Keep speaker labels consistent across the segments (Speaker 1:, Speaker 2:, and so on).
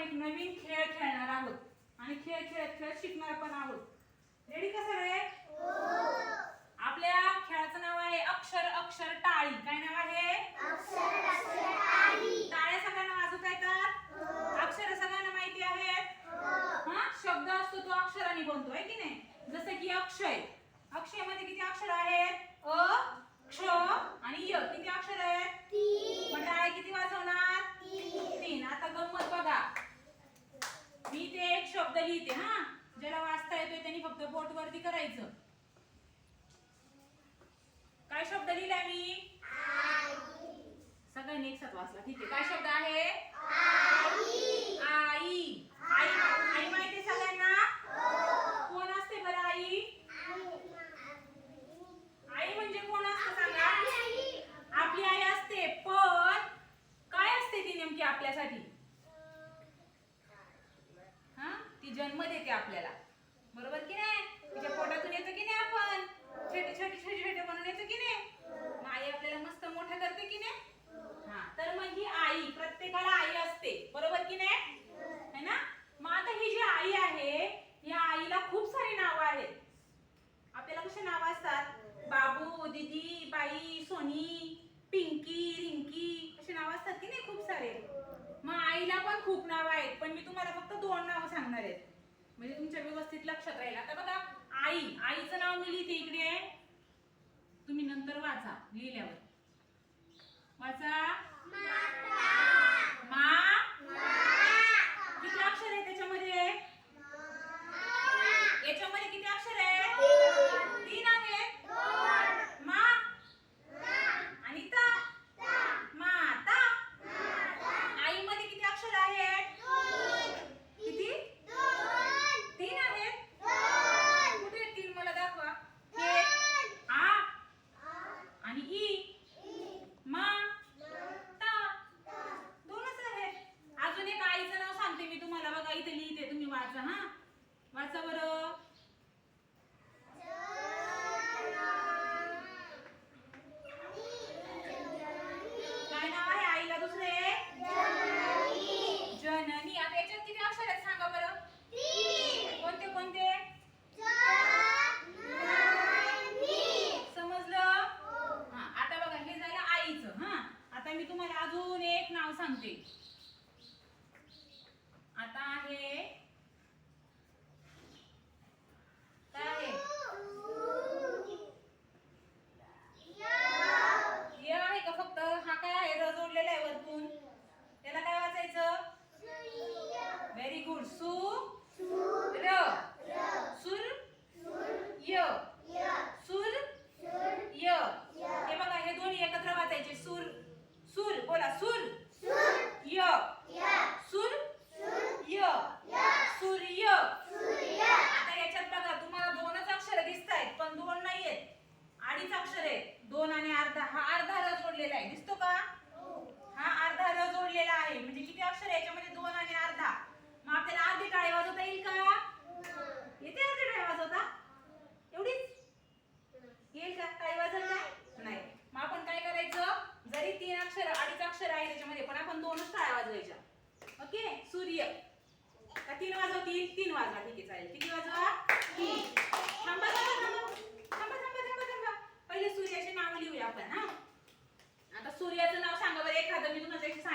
Speaker 1: एक नवीन खेळ खेळणार आहोत. आणि खेळ खेळत खेळत शिकणार पण आहोत. रेडी का सगळे? आपल्या खेळाचं नाव आहे अक्षर अक्षर टाळी. काय नाव आहे? टाळ्या सगळ्यांना वाजवता येतात? अक्षर सगळ्यांना माहिती आहेत? हा. शब्द असतो तो अक्षराने बनतो आहे की नाही? जसं की अक्षय. अक्षयमध्ये किती अक्षर आहेत? अ क्ष आणि य. किती अक्षर आहेत? टाळ्या किती वाजवणार तीन आता गंमत बघा मी ते एक शब्द लिहिते हा? ज्याला वाचता येतोय त्यांनी फक्त बोट वरती करायचं. काय शब्द लिहिलाय मी? सगळ्यांनी एक साथ वाचला. ठीक आहे. काय शब्द आहे? आई. आई आई माहिती सगळ्यांना? कोण असते बरं आई? आई म्हणजे कोण असतं सांगा? आपली आई असते पण काय असते ती नेमकी आपल्यासाठी हा ती जन्म देते आपल्याला. बरोबर की नाही? तिच्या पोटातून येतो की नाही आपण? छोटे छोटे छोटे छोटे बनून येतो की नाही? मग आई आपल्याला मस्त मोठं करते की नाही? हा तर मग ही आई प्रत्येकाला आई असते. बरोबर की नाही? है ना? मग आता ही जी आई आहे या आईला खूप सारी नावं आहेत. आपल्याला कशी नावं असतात? बाबू दीदी बाई सोनी पिंकी रिंकी अशी नावं असतात की नाही? खूप सारे. मग आईला पण खूप नाव तुम्हाला फक्त दोन नावं सांगणार आहेत. म्हणजे तुमच्या व्यवस्थित लक्षात राहील. आता बघा आई. आईचं नाव मी लिहिते इकडे. तुम्ही नंतर वाचा लिहिल्यावर. वाचा. मा. किती अक्षर आहे त्याच्यामध्ये? याच्यामध्ये किती अक्षर आहे?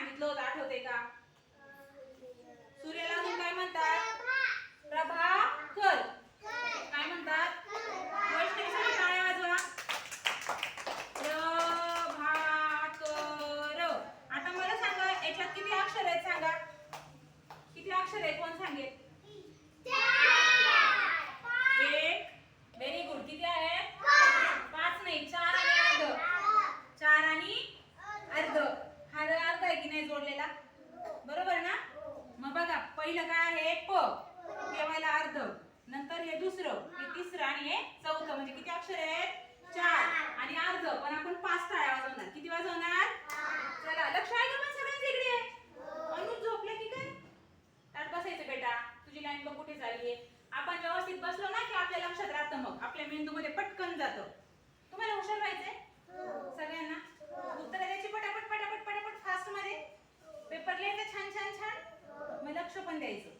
Speaker 1: सांगितलं होतं आठवते का? सूर्याला अजून काय म्हणतात? प्रभाकर काय म्हणतात? आता मला सांगा याच्यात किती अक्षर आहेत सांगा? किती अक्षर आहे कोण सांगेल एक व्हेरी गुड किती आहे पाच नाही चार आणि अर्ध चार आणि अर्ध हा जर अर्ध आहे की नाही जोडलेला. बरोबर ना? मग बघा पहिलं काय आहे? प. केवायला अर्ध. नंतर हे दुसरं हे तिसरं आणि हे चौथं. म्हणजे किती अक्षर आहेत? चार. आणि अर्ध. पण आपण पाच टाळ्या वाजवणार. किती वाजवणार? चला लक्ष आहे का पण सगळ्यांचं इकडे? अनुज झोपले की काय? ताट बसायचं बेटा. तुझी लाईन बघ कुठे झालीये आपण व्यवस्थित बसलो ना की आपल्या लक्षात राहतं मग. आपल्या मेंदूमध्ये पटकन जातं. तुम्हाला हुशार व्हायचंय? सगळ्यांना? उत्तर द्यायची पटापट पटापट पटापट फास्टमध्ये? पण द्यायचं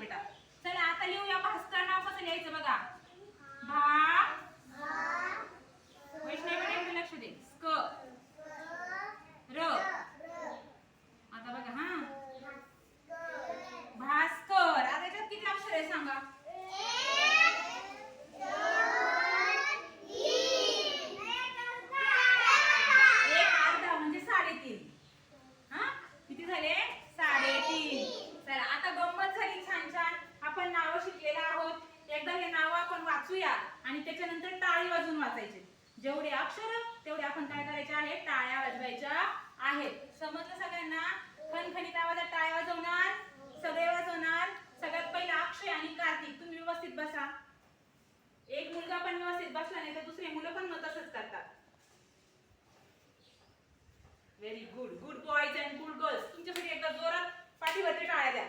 Speaker 1: बेटा चला आता लिहूया भास्कर नाव कसं लिहायचं बघा. भा वाचूया. आणि त्याच्यानंतर टाळी वाजून वाचायचे. जेवढे अक्षर तेवढे आपण काय करायचे आहे? टाळ्या वाजवायच्या आहेत. समजलं सगळ्यांना? खनखणीत आवाजात टाळ्या वाजवणार सगळे वाजवणार. सगळ्यात पहिला अक्षय आणि कार्तिक तुम्ही व्यवस्थित बसा. एक मुलगा पण व्यवस्थित बसला नाही तर दुसरे मुलं पण मग तसंच करतात. Very good good boys and good girls तुमच्यासाठी एकदा जोरात पाठीवरती टाळ्या द्या.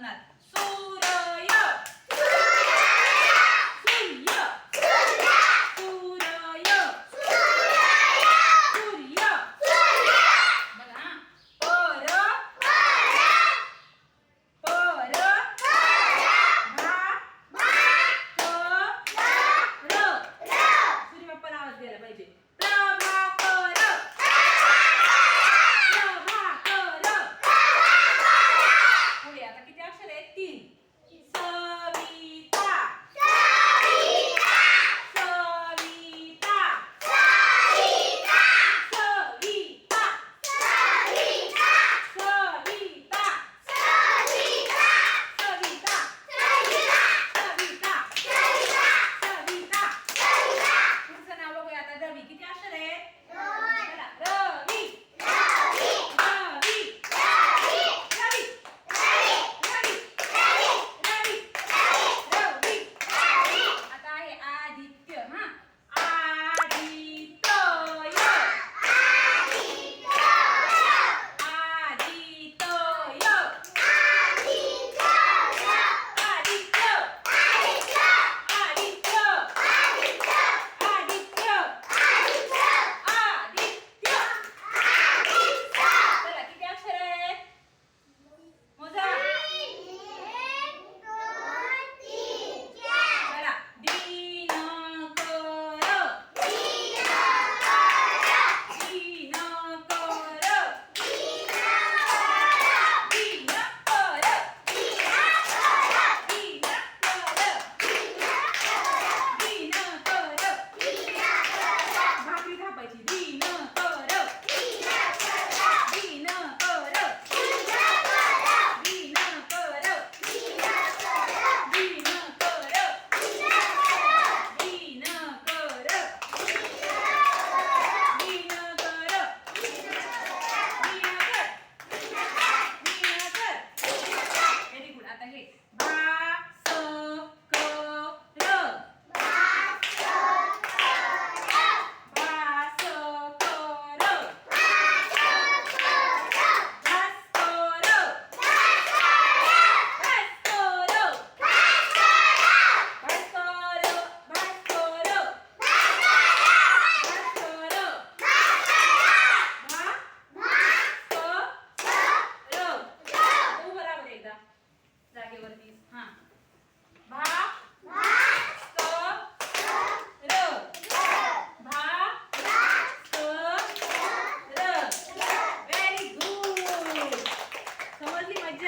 Speaker 1: nada.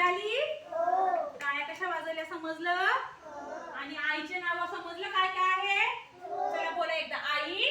Speaker 1: झाली गाण्या कशा वाजवल्या समजलं? आणि आईचे नाव समजलं? काय काय आहे? चला बोला एकदा. आई?